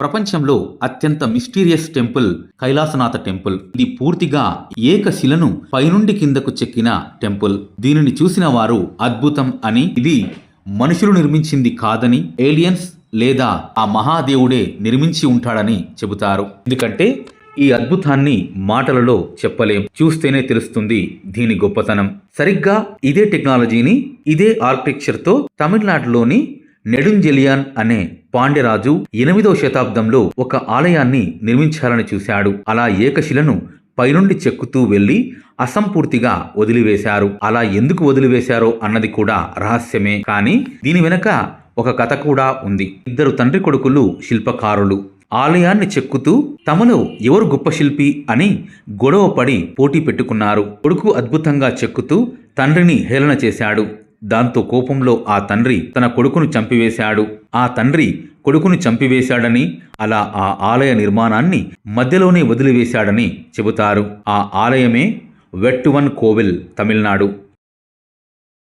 ప్రపంచంలో అత్యంత mysterious temple Kailasanatha temple. ఇది పూర్తిగా ఏకశిలను పైనుండి కిందకు చెక్కిన టెంపుల్. దీనిని చూసిన వారు అద్భుతం అని ఇది మనుషులు నిర్మించింది కాదని ఏలియన్స్ లేదా ఆ మహాదేవుడే నిర్మించి ఉంటాడని చెబుతారు. ఎందుకంటే ఈ అద్భుతాన్ని మాటలలో చెప్పలేం. చూస్తేనే తెలుస్తుంది దీని గొప్పతనం. సరిగ్గా ఇదే టెక్నాలజీని ఇదే ఆర్కిటెక్చర్తో తమిళనాడులోని నెడుంజెలియాన్ అనే పాండ్యరాజు ఎనిమిదవ శతాబ్దంలో ఒక ఆలయాన్ని నిర్మించాలని చూశాడు. అలా ఏకశిలను పైనుండి చెక్కుతూ వెళ్ళి అసంపూర్తిగా వదిలివేశారు. అలా ఎందుకు వదిలివేశారో అన్నది కూడా రహస్యమే. కానీ దీని వెనక ఒక కథ కూడా ఉంది. ఇద్దరు తండ్రి కొడుకులు శిల్పకారులు. ఆలయాన్ని చెక్కుతూ తమలో ఎవరు గొప్ప శిల్పి అని గొడవ పడి పోటీ పెట్టుకున్నారు. కొడుకు అద్భుతంగా చెక్కుతూ తండ్రిని హేళన చేశాడు. దాంతో కోపంలో ఆ తండ్రి తన కొడుకును చంపివేశాడు. ఆ తండ్రి కొడుకును చంపివేశాడని అలా ఆ ఆలయ నిర్మాణాన్ని మధ్యలోనే వదిలివేశాడని చెబుతారు. ఆ ఆలయమే వెట్టువన్ కోవిల్ తమిళనాడు.